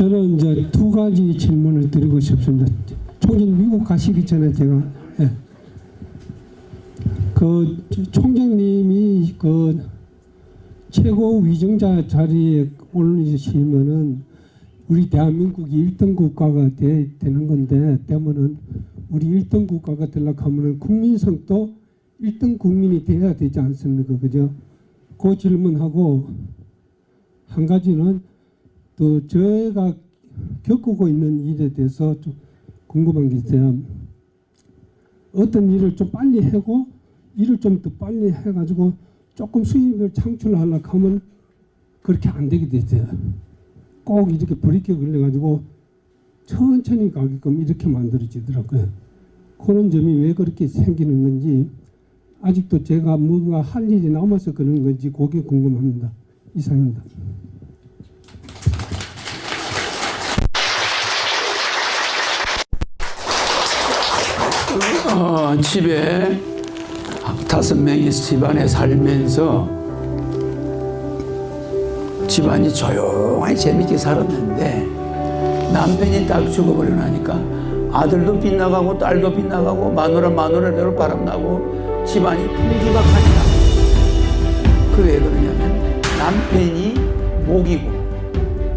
저는 이제 두 가지 질문을 드리고 싶습니다. 총장 미국 가시기 전에 제가 예. 그 총장님이 그 최고 위정자 자리에 올리시면은 우리 대한민국이 1등 국가가 돼, 되는 건데 때문은 우리 1등 국가가 되려고 하면은 국민성도 1등 국민이 돼야 되지 않습니까? 그죠? 그 질문하고 한 가지는 또 저희가 겪고 있는 일에 대해서 좀 궁금한 게 있어요. 어떤 일을 좀 빨리 하고 일을 좀 더 빨리 해가지고 조금 수입을 창출하려고 하면 그렇게 안 되게 되죠. 꼭 이렇게 브레이크 걸려가지고 천천히 가게끔 이렇게 만들어지더라고요. 그런 점이 왜 그렇게 생기는 건지 아직도 제가 뭔가 할 일이 남아서 그런 건지 그게 궁금합니다. 이상입니다. 어, 집에 다섯 명이 집안에 살면서 집안이 조용하게 재밌게 살았는데 남편이 딱 죽어버려 나니까 아들도 빗나가고 딸도 빗나가고 마누라 마누라대로 바람나고 집안이 풍지박하니까 그왜 그러냐면 남편이 목이고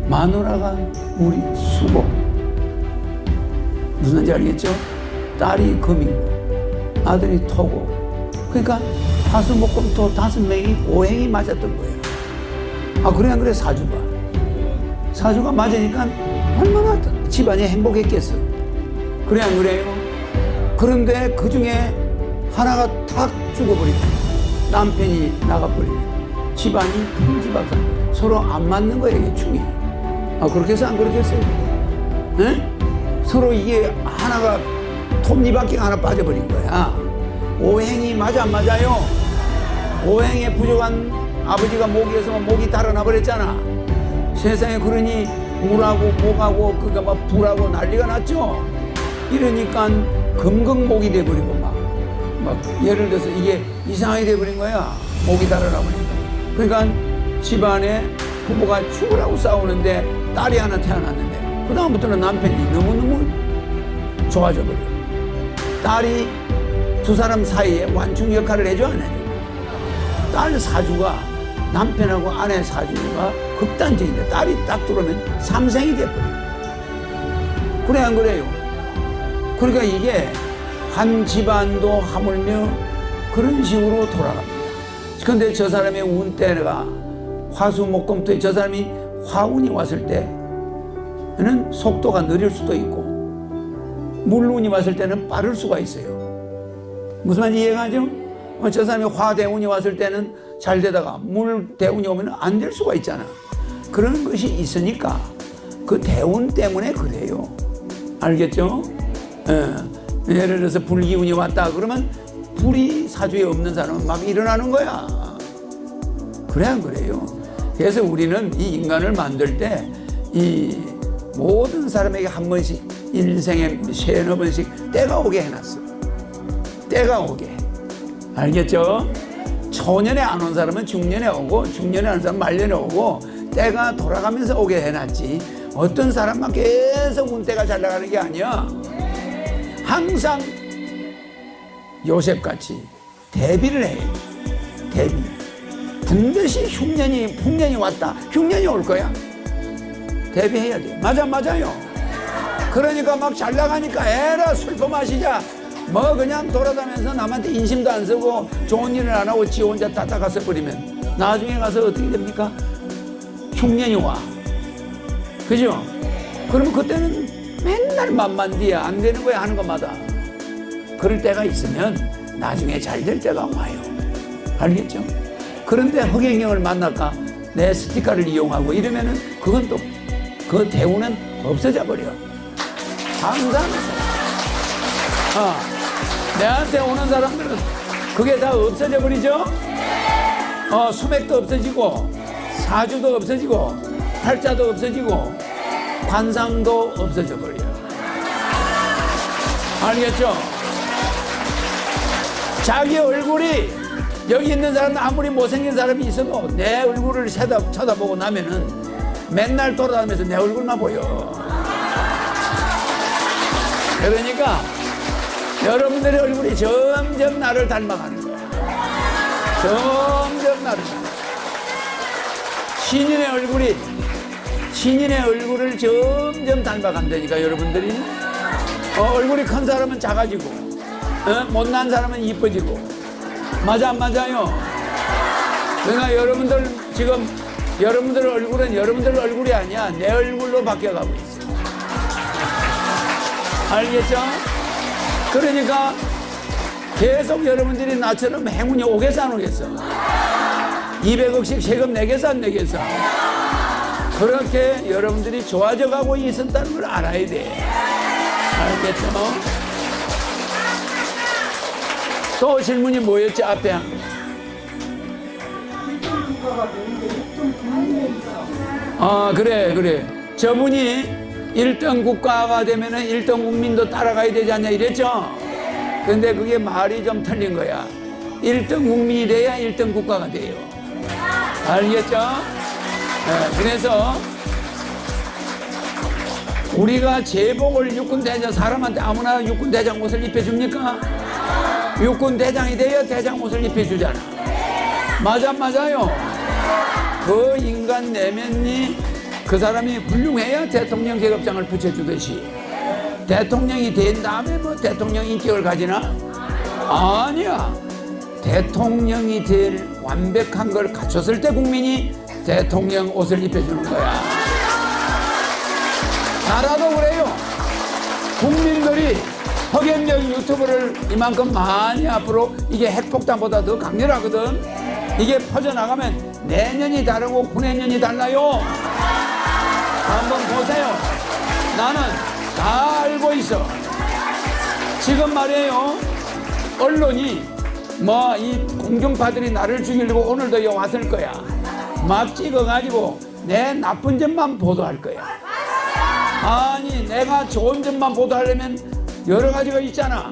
마누라가 우리 수고 무슨 말인지 알겠죠? 딸이 금이고 아들이 토고 그러니까 화수목금토 다섯 명이 오행이 맞았던 거예요 아 그래 안 그래 사주가 사주가 맞으니까 얼마나 집안이 행복했겠어 그래 안 그래요? 그런데 그 중에 하나가 탁 죽어버리고 남편이 나가버리고 집안이 풍지박산 서로 안 맞는 거예요 이게 충이 아 그렇게 해서 안 그렇게 했어요? 네? 서로 이게 하나가 톱니바퀴가 하나 빠져버린 거야. 오행이 맞아 안 맞아요? 오행에 부족한 아버지가 모기에서 목이 달아나 버렸잖아. 세상에 그러니 물하고 목하고 그가 막 불하고 난리가 났죠. 이러니까 금극목이 돼버리고 막, 막 예를 들어서 이게 이상하게 돼버린 거야. 목이 달아나 버리니까. 그러니까 집안에 부부가 죽으라고 싸우는데 딸이 하나 태어났는데 그 다음부터는 남편이 너무너무 좋아져 버려. 딸이 두 사람 사이에 완충 역할을 해줘 안 해줘? 딸 사주가 남편하고 아내 사주가 극단적인데 딸이 딱 들어오면 삼생이 돼버려. 그래 안 그래요? 그러니까 이게 한 집안도 하물며 그런 식으로 돌아갑니다. 근데 저 사람의 운 때가 화수목금토에 저 사람이 화운이 왔을 때는 속도가 느릴 수도 있고 물운이 왔을 때는 빠를 수가 있어요. 무슨 말인지 이해가죠? 어, 저 사람이 화대운이 왔을 때는 잘 되다가 물대운이 오면 안 될 수가 있잖아. 그런 것이 있으니까 그 대운 때문에 그래요. 알겠죠? 예. 예를 들어서 불기운이 왔다 그러면 불이 사주에 없는 사람은 막 일어나는 거야. 그래 안 그래요? 그래서 우리는 이 인간을 만들 때이 모든 사람에게 한 번씩 인생에 세너 번씩 때가 오게 해놨어. 때가 오게. 알겠죠? 초년에 안 온 사람은 중년에 오고 중년에 안 온 사람은 말년에 오고 때가 돌아가면서 오게 해놨지. 어떤 사람만 계속 운때가 잘 나가는 게 아니야. 항상 요셉같이 대비를 해. 대비. 반드시 흉년이, 풍년이 왔다. 흉년이 올 거야. 대비해야 돼. 맞아, 맞아요. 그러니까 막 잘 나가니까 에라 슬퍼 마시자. 뭐 그냥 돌아다니면서 남한테 인심도 안 쓰고 좋은 일을 안 하고 지 혼자 따따가서 버리면 나중에 가서 어떻게 됩니까? 흉년이 와. 그죠? 그러면 그때는 맨날 만만디야. 안 되는 거야 하는 것마다. 그럴 때가 있으면 나중에 잘 될 때가 와요. 알겠죠? 그런데 허경영을 만날까? 내 스티커를 이용하고 이러면은 그건 또 그 대우는 없어져 버려. 항상 어, 내한테 오는 사람들은 그게 다 없어져 버리죠? 어, 수맥도 없어지고 사주도 없어지고 팔자도 없어지고 관상도 없어져 버려요. 알겠죠? 자기 얼굴이 여기 있는 사람은 아무리 못생긴 사람이 있어도 내 얼굴을 쳐다, 쳐다보고 나면은 맨날 돌아다니면서 내 얼굴만 보여. 그러니까 여러분들의 얼굴이 점점 나를 닮아가는 거야. 점점 나를 닮아. 신인의 얼굴이 신인의 얼굴을 점점 닮아간다니까 여러분들이 어, 얼굴이 큰 사람은 작아지고 어? 못난 사람은 이뻐지고 맞아 안 맞아요? 그러니까 여러분들 지금 여러분들 얼굴은 여러분들 얼굴이 아니야 내 얼굴로 바뀌어가고 있어 알겠죠? 그러니까 계속 여러분들이 나처럼 행운이 오겠어 안 오겠어? 200억씩 세금 내겠어 안 내겠어? 그렇게 여러분들이 좋아져 가고 있었다는 걸 알아야 돼. 알겠죠? 또 질문이 뭐였지 앞에? 아 그래 그래 저분이 1등 국가가 되면은 1등 국민도 따라가야 되지 않냐 이랬죠? 근데 그게 말이 좀 틀린 거야 1등 국민이 돼야 1등 국가가 돼요 알겠죠? 네, 그래서 우리가 제복을 육군 대장 사람한테 아무나 육군 대장 옷을 입혀줍니까? 육군 대장이 돼야 대장 옷을 입혀주잖아. 맞아 안 맞아요. 그 인간 내면이 그 사람이 훌륭해야 대통령 계급장을 붙여주듯이 대통령이 된 다음에 뭐 대통령 인격을 가지나? 아니야. 대통령이 될 완벽한 걸 갖췄을 때 국민이 대통령 옷을 입혀주는 거야. 나라도 그래요. 국민들이 허경영 유튜브를 이만큼 많이 앞으로 이게 핵폭탄보다 더 강렬하거든. 이게 퍼져나가면 내년이 다르고 후내년이 달라요. 한번 보세요. 나는 다 알고 있어. 지금 말이에요. 언론이 뭐 이 공중파들이 나를 죽이려고 오늘도 여기 왔을 거야. 막 찍어가지고 내 나쁜 점만 보도할 거야. 아니 내가 좋은 점만 보도하려면 여러 가지가 있잖아.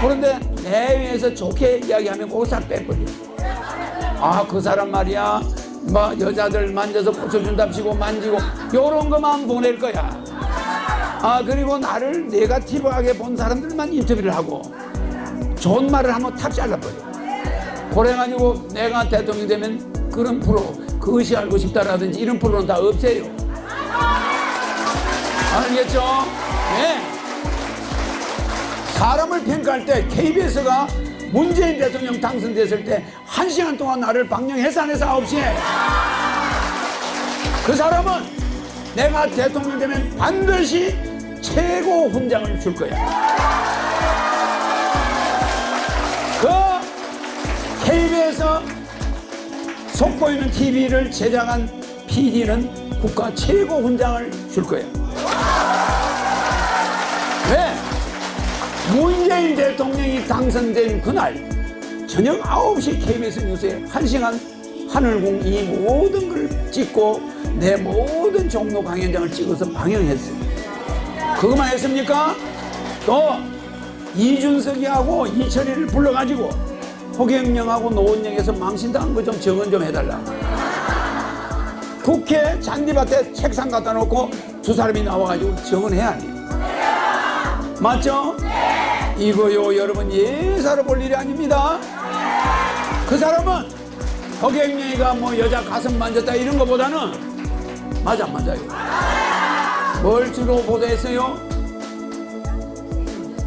그런데 내외에서 좋게 이야기하면 그거 싹 빼버려. 아 그 사람 말이야. 뭐 여자들 만져서 고쳐준답시고 만지고 요런 것만 보낼 거야. 아 그리고 나를 네가티브하게 본 사람들만 인터뷰를 하고 좋은 말을 하면 탁 잘라버려. 그래가지고 내가 대통령 되면 그런 프로 그것이 알고 싶다라든지 이런 프로는 다 없애요. 알겠죠? 네. 사람을 평가할 때 KBS가 문재인 대통령 당선됐을 때 한 시간 동안 나를 방영해서 안 해서 9시에 그 사람은 내가 대통령 되면 반드시 최고 훈장을 줄 거야. 그 KBS에서 속보이는 TV를 제작한 PD는 국가 최고 훈장을 줄 거예요. 왜? 문재인 대통령이 당선된 그날 저녁 9시 KBS 뉴스에 1시간 하늘공 이 모든 걸 찍고 내 모든 종로 강연장을 찍어서 방영했어요. 그것만 했습니까? 또 이준석이하고 이철이를 불러가지고 호경영하고 노원영에서 망신당한 거 좀 정언 좀 해달라. 국회 잔디밭에 책상 갖다 놓고 두 사람이 나와가지고 정언해야 해. 맞죠? 이거요 여러분 예사로 볼 일이 아닙니다. 그 사람은 허경영이가 뭐 여자 가슴 만졌다 이런 거보다는 맞아 안 맞아요. 뭘 주로 보도했어요?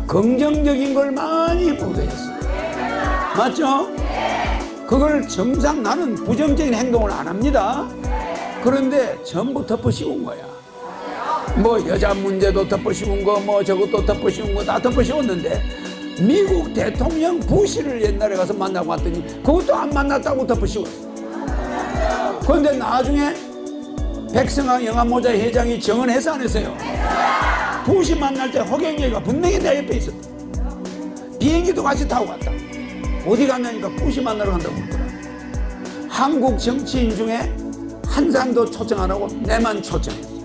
긍정적인 걸 많이 보도했어요. 맞죠? 그걸 정상 나는 부정적인 행동을 안 합니다. 그런데 전부 덮어씌운 거야. 뭐 여자 문제도 덮어씌운 거, 뭐 저것도 덮어씌운 거 다 덮어씌웠는데 미국 대통령 부시를 옛날에 가서 만나고 왔더니 그것도 안 만났다고 덮어씌웠어. 그런데 나중에 백승환 영화모자 회장이 정언해서 안 했어요. 부시 만날 때 허경영이가 분명히 내 옆에 있었다. 비행기도 같이 타고 갔다. 어디 갔냐니까 부시 만나러 간다고 그러더라. 한국 정치인 중에 한 사람도 초청 안 하고 내만 초청했어.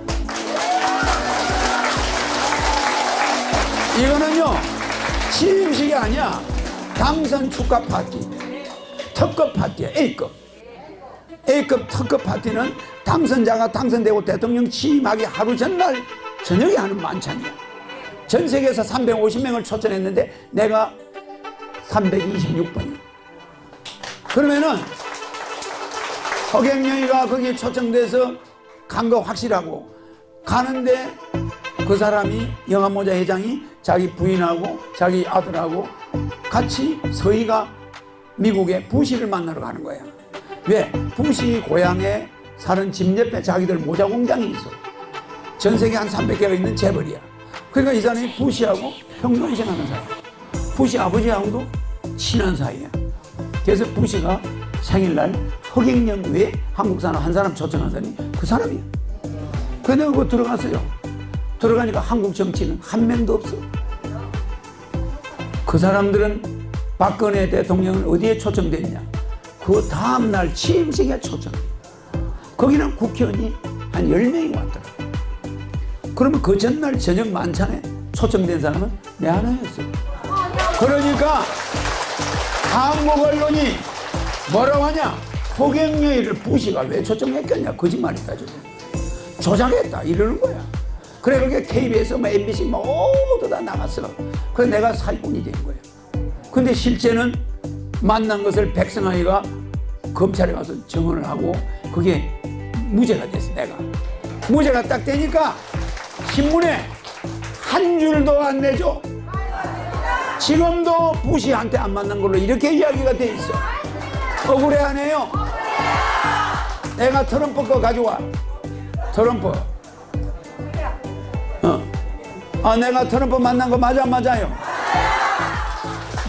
이거는요 취임식이 아니야 당선 축하 파티 특급 파티야 A급 A급 특급 파티는 당선자가 당선되고 대통령 취임하기 하루 전날 저녁에 하는 만찬이야. 전 세계에서 350명을 초청했는데 내가 326번이야. 그러면은 허경영이가 거기에 초청돼서 간 거 확실하고 가는데 그 사람이 영암모자 회장이 자기 부인하고 자기 아들하고 같이 서희가 미국에 부시를 만나러 가는 거야. 왜? 부시 고향에 사는 집 옆에 자기들 모자 공장이 있어. 전 세계 한 300개가 있는 재벌이야. 그러니까 이 사람이 부시하고 평동생 하는 사이야. 부시 아버지하고도 친한 사이야. 그래서 부시가 생일날 허경영 외에 한국 사람 한 사람 초청한 사람이 그 사람이야. 근데 그거 들어갔어요. 들어가니까 한국 정치는 한 명도 없어. 그 사람들은 박근혜 대통령은 어디에 초청됐냐? 그 다음날 취임식에 초청. 거기는 국회의원이 한 10명이 왔더라. 그러면 그 전날 저녁 만찬에 초청된 사람은 내 하나였어. 그러니까 한국 언론이 뭐라고 하냐? 호경영이를 부시가 왜 초청했겠냐? 거짓말이다, 저거. 조작했다, 이러는 거야. 그래, 그게 KBS, 뭐 MBC 모두 다 나갔어. 그래서 내가 살군이 된 거야. 근데 실제는 만난 것을 백성아이가 검찰에 가서 증언을 하고 그게 무죄가 됐어, 내가. 무죄가 딱 되니까 신문에 한 줄도 안 내줘. 지금도 부시한테 안 만난 걸로 이렇게 이야기가 돼 있어. 억울해 안 해요? 내가 트럼프 거 가져와. 트럼프. 어. 아, 내가 트럼프 만난 거 맞아, 안 맞아요?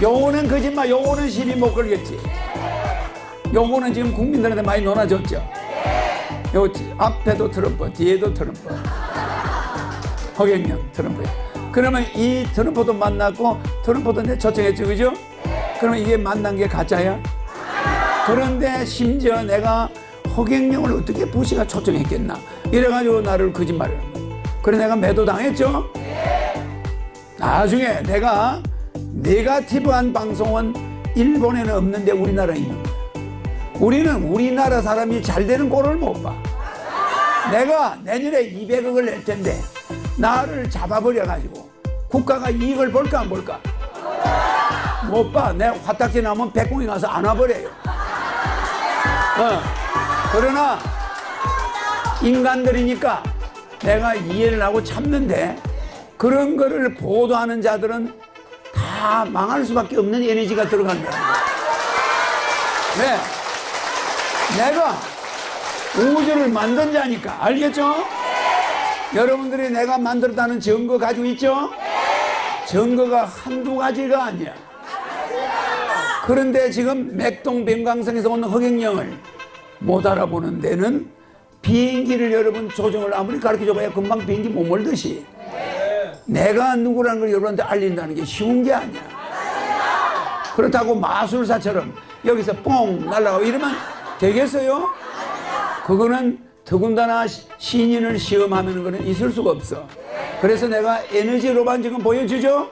요거는 거짓말, 요거는 시비 못 걸겠지. 요거는 지금 국민들한테 많이 놀아줬죠. 요 뒤- 앞에도 트럼프, 뒤에도 트럼프. 허경영 트럼프. 그러면 이 트럼프도 만났고 트럼프도 내 초청했죠, 그죠? 그러면 이게 만난 게 가짜야? 그런데 심지어 내가 허경영을 어떻게 부시가 초청했겠나? 이래가지고 나를 거짓말을. 그래 내가 매도 당했죠? 나중에 내가 네가티브한 방송은 일본에는 없는데 우리나라에 있는 거야. 우리는 우리나라 사람이 잘 되는 꼴을 못 봐. 내가 내년에 200억을 낼 텐데 나를 잡아버려가지고 국가가 이익을 볼까 안 볼까? 못 봐. 내가 화딱지 나면 백공이 가서 안와버려요. 어. 그러나 인간들이니까 내가 이해를 하고 참는데 그런 거를 보도하는 자들은 다 망할 수밖에 없는 에너지가 들어간다. 왜? 내가 우주를 만든 자니까 알겠죠? 여러분들이 내가 만들었다는 증거 가지고 있죠? 증거가 한두 가지가 아니야. 그런데 지금 맥동 변광성에서 오는 허경영을 못 알아보는 데는 비행기를 여러분 조정을 아무리 가르쳐 줘봐야 금방 비행기 못 몰듯이 내가 누구라는 걸 여러분한테 알린다는 게 쉬운 게 아니야. 그렇다고 마술사처럼 여기서 뽕 날라가고 이러면 되겠어요? 그거는 더군다나 시- 신인을 시험하는 거는 있을 수가 없어. 그래서 내가 에너지로만 지금 보여주죠?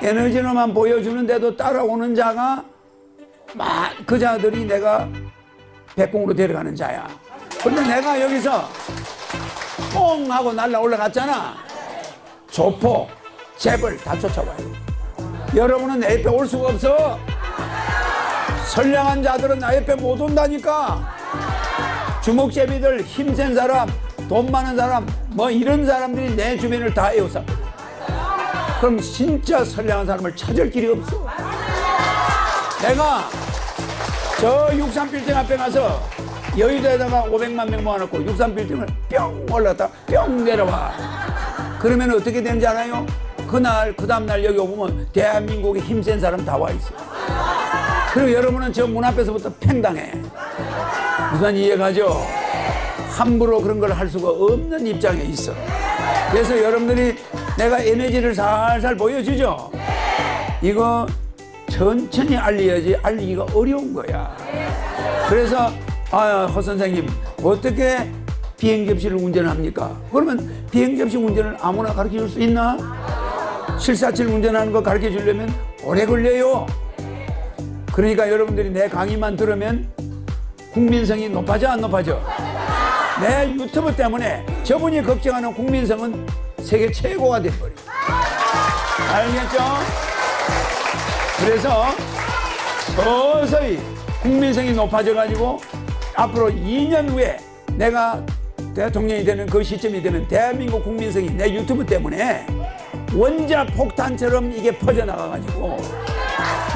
에너지로만 보여주는데도 따라오는 자가 막그 자들이 내가 백공으로 데려가는 자야. 근데 내가 여기서 뽕 하고 날라 올라갔잖아. 조폭, 재벌 다 쫓아와요. 여러분은 내 옆에 올 수가 없어. 선량한 자들은 나 옆에 못 온다니까. 주먹제비들, 힘센 사람, 돈 많은 사람, 뭐 이런 사람들이 내 주변을 다 에워싸. 그럼 진짜 선량한 사람을 찾을 길이 없어. 내가 저 63빌딩 앞에 가서 여의도에다가 500만 명 모아놓고 63빌딩을 뿅 올랐다 뿅 내려와. 그러면 어떻게 되는지 알아요? 그날, 그 다음날 여기 오면 대한민국에 힘센 사람 다 와 있어. 그리고 여러분은 저 문 앞에서부터 팽당해. 무슨 이해가죠? 함부로 그런 걸 할 수가 없는 입장에 있어. 그래서 여러분들이 내가 에너지를 살살 보여주죠? 이거 천천히 알려야지 알리기가 어려운 거야. 그래서, 아, 허 선생님, 어떻게 비행 접시를 운전합니까? 그러면 비행 접시 운전을 아무나 가르쳐 줄 수 있나? 747 운전하는 거 가르쳐 주려면 오래 걸려요. 그러니까 여러분들이 내 강의만 들으면 국민성이 높아져 안 높아져? 내 유튜브 때문에 저분이 걱정하는 국민성은 세계 최고가 돼버려. 알겠죠? 그래서 서서히 국민성이 높아져가지고 앞으로 2년 후에 내가 대통령이 되는 그 시점이 되면 대한민국 국민성이 내 유튜브 때문에 원자 폭탄처럼 이게 퍼져나가가지고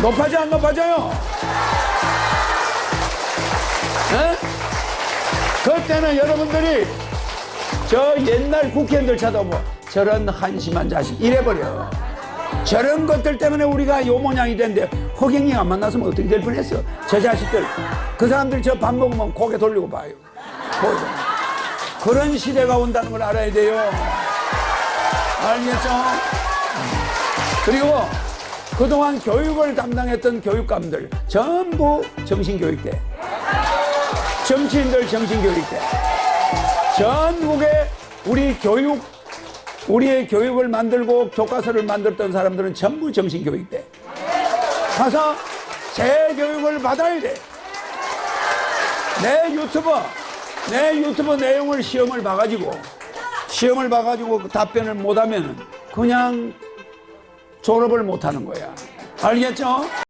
높아져 안 높아져요? 에? 그때는 여러분들이 저 옛날 국회의원들 쳐다보고 저런 한심한 자식 이래버려. 저런 것들 때문에 우리가 요 모양이 된데 허경이 안 만났으면 어떻게 될 뻔했어. 저 자식들. 그 사람들 저 밥 먹으면 고개 돌리고 봐요. 고개. 그런 시대가 온다는 걸 알아야 돼요. 알겠죠? 그리고 그동안 교육을 담당했던 교육감들 전부 정신교육대. 정치인들 정신교육대. 전국에 우리 교육, 우리의 교육을 만들고 교과서를 만들었던 사람들은 전부 정신교육대. 가서 재교육을 받아야 돼. 내 유튜브, 내 유튜브 내용을 시험을 봐가지고, 시험을 봐가지고 그 답변을 못하면 그냥 졸업을 못하는 거야. 알겠죠?